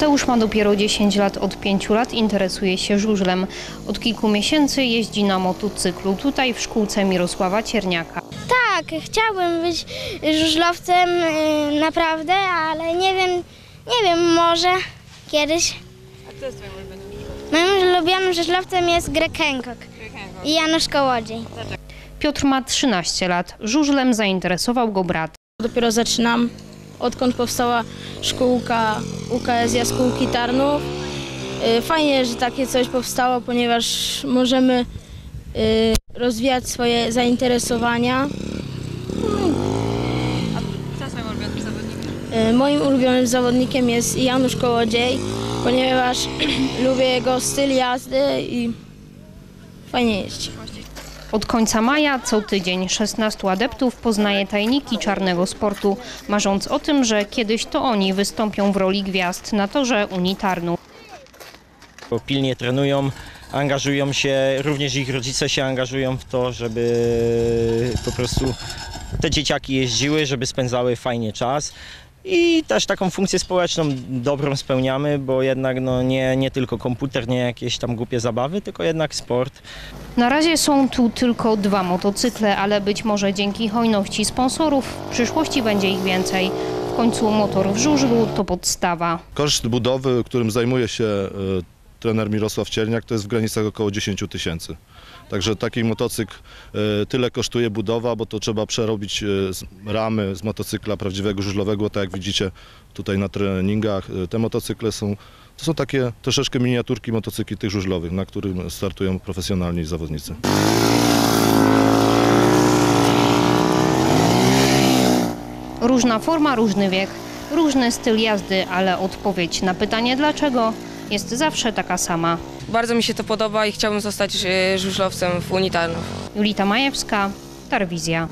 Mateusz ma dopiero 10 lat, od 5 lat interesuje się żużlem. Od kilku miesięcy jeździ na motocyklu tutaj w szkółce Mirosława Cierniaka. Tak, chciałbym być żużlowcem y, naprawdę, ale nie wiem, nie wiem, może kiedyś. A kto jest twoim ulubionym żużlowcem? Moim ulubionym żużlowcem jest Greg Hancock i Janusz Kołodziej. Piotr ma 13 lat. Żużlem zainteresował go brat. Dopiero zaczynam, odkąd powstała szkółka UKS Jaskółki Tarnów. Y, Fajnie, że takie coś powstało, ponieważ możemy y, rozwijać swoje zainteresowania. Y, Moim ulubionym zawodnikiem jest Janusz Kołodziej, ponieważ lubię jego styl jazdy i fajnie jeździ. Od końca maja co tydzień 16 adeptów poznaje tajniki czarnego sportu, marząc o tym, że kiedyś to oni wystąpią w roli gwiazd na torze Unii Tarnów. bo pilnie trenują, angażują się, również ich rodzice się angażują w to, żeby po prostu te dzieciaki jeździły, żeby spędzały fajnie czas. I też taką funkcję społeczną dobrą spełniamy, bo jednak no nie, nie tylko komputer, nie jakieś tam głupie zabawy, tylko jednak sport. Na razie są tu tylko dwa motocykle, ale być może dzięki hojności sponsorów w przyszłości będzie ich więcej. W końcu motor w żużlu to podstawa. Koszt budowy, którym zajmuje się e, trener Mirosław Cierniak, to jest w granicach około 10 tysięcy. Także taki motocykl e, tyle kosztuje budowa, bo to trzeba przerobić e, ramy z motocykla prawdziwego żużlowego, tak jak widzicie tutaj na treningach. E, Te motocykle są, to są takie troszeczkę miniaturki motocykli tych żużlowych, na którym startują profesjonalni zawodnicy. Różna forma, różny wiek, różny styl jazdy, ale odpowiedź na pytanie dlaczego jest zawsze taka sama. Bardzo mi się to podoba i chciałbym zostać e, żużlowcem w Unii Tarnów. Julita Majewska, Tarwizja.